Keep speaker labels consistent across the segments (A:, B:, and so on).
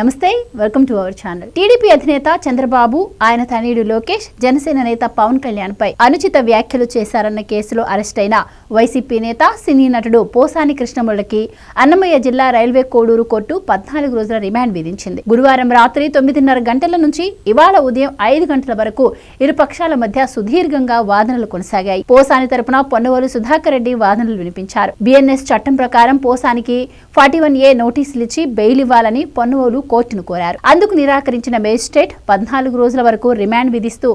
A: నమస్తే welcome to our channel. TDP అధినేత చంద్రబాబు ఆయన తనయుడు లోకేష్ జనసేన నేత పవన్ కళ్యాణ్ పై అనుచిత వ్యాఖ్యలు చేశారన్న కేసులో అరెస్ట్ అయిన వైసీపీ నేత సినీ నటుడు పోసాని కృష్ణములకి అన్నమయ్య జిల్లా రైల్వే కోడూరు కోర్టు పద్నాలుగు రోజుల రిమాండ్ విధించింది. గురువారం రాత్రి తొమ్మిదిన్నర గంటల నుంచి ఇవాళ ఉదయం ఐదు గంటల వరకు ఇరు పక్షాల మధ్య సుదీర్ఘంగా వాదనలు కొనసాగాయి. పోసాని తరపున పొన్నవోలు సుధాకర్ రెడ్డి వాదనలు వినిపించారు. బిఎన్ఎస్ చట్టం ప్రకారం పోసానికి ఫార్టీ వన్ ఏ నోటీసులు ఇచ్చి బెయిల్ ఇవ్వాలని పొన్నవోలు కోర్టును కోరారు. అందుకు నిరాకరించిన మేజిస్ట్రేట్ పద్నాలుగు రోజుల వరకు రిమాండ్ విధిస్తూ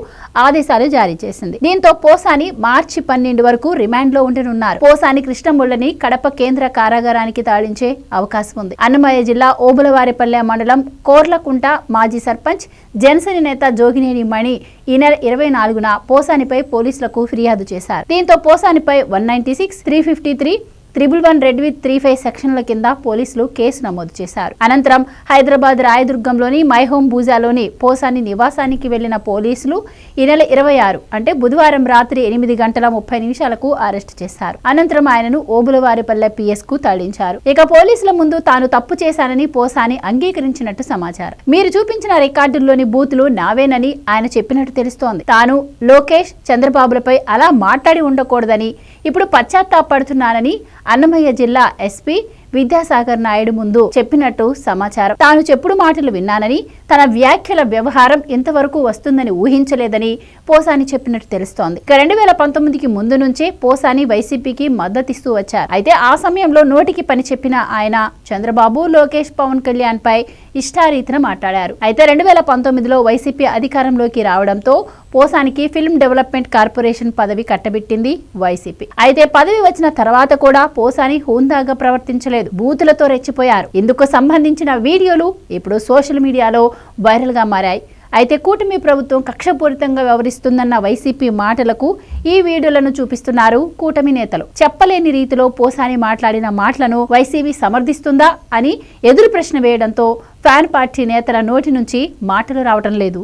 A: ఆదేశాలు జారీ చేసింది. దీంతో పోసాని మార్చి పన్నెండు వరకు రిమాండ్లో ఉండనున్నారు. పోసాని కృష్ణముళ్ళని కడప కేంద్ర కారాగారానికి తాళించే అవకాశం ఉంది. అన్నమయ్య జిల్లా ఓబులవారిపల్లె మండలం కోర్లకుంట మాజీ సర్పంచ్ జనసేన నేత జోగినేని మణి ఈ నెల ఇరవై నాలుగున పోసానిపై పోలీసులకు ఫిర్యాదు చేశారు. దీంతో పోసానిపై one ninety six three fifty three triple one read with three five సెక్షన్ల కింద పోలీసులు కేసు నమోదు చేశారు. అనంతరం హైదరాబాద్ రాయదుర్గంలోని మైహోమ్ భూజాలోని బూజాలోని పోసాని నివాసానికి వెళ్ళిన పోలీసులు ఈ నెల ఇరవై ఆరు అంటే బుధవారం రాత్రి ఎనిమిది గంటల ముప్పై నిమిషాలకు అరెస్ట్ చేశారు. అనంతరం ఆయనను ఓబులవారిపల్లె పిఎస్కు తరలించారు. ఇక పోలీసుల ముందు తాను తప్పు చేశానని పోసాని అంగీకరించినట్టు సమాచారం. మీరు చూపించిన రికార్డుల్లోని బూతులు నావేనని ఆయన చెప్పినట్టు తెలుస్తోంది. తాను లోకేష్ చంద్రబాబులపై అలా మాట్లాడి ఉండకూడదని ఇప్పుడు పశ్చాత్తాపడుతున్నానని అన్నమయ్య జిల్లా ఎస్పీ విద్యాసాగర్ నాయుడు ముందు చెప్పినట్టు సమాచారం. తాను చెప్పుడు మాటలు విన్నానని తన వ్యాఖ్యల వ్యవహారం ఇంతవరకు వస్తుందని ఊహించలేదని పోసాని చెప్పినట్టు తెలుస్తోంది. ఇక రెండు వేల పంతొమ్మిదికి ముందు నుంచే పోసాని వైసీపీకి మద్దతిస్తూ వచ్చారు. అయితే ఆ సమయంలో నోటికి పని చెప్పిన ఆయన చంద్రబాబు లోకేష్ పవన్ కళ్యాణ్ పై ఇష్టారీతిన మాట్లాడారు. అయితే రెండు వేల పంతొమ్మిదిలో వైసీపీ అధికారంలోకి రావడంతో పోసానికి ఫిల్మ్ డెవలప్మెంట్ కార్పొరేషన్ పదవి కట్టబెట్టింది వైసీపీ. అయితే పదవి వచ్చిన తర్వాత కూడా పోసాని హోందాగా ప్రవర్తించలేదు. బూతులతో రెచ్చిపోయారు. ఇందుకు సంబంధించిన వీడియోలు ఇప్పుడు సోషల్ మీడియాలో వైరల్గా మారాయి. అయితే కూటమి ప్రభుత్వం కక్షపూరితంగా వ్యవహరిస్తుందన్న వైసీపీ మాటలకు ఈ వీడియోలను చూపిస్తున్నారు కూటమి నేతలు. చెప్పలేని రీతిలో పోసాని మాట్లాడిన మాటలను వైసీపీ సమర్థిస్తుందా అని ఎదురు ప్రశ్న వేయడంతో ఫ్యాన్ పార్టీ నేతల నోటి నుంచి మాటలు రావడం లేదు.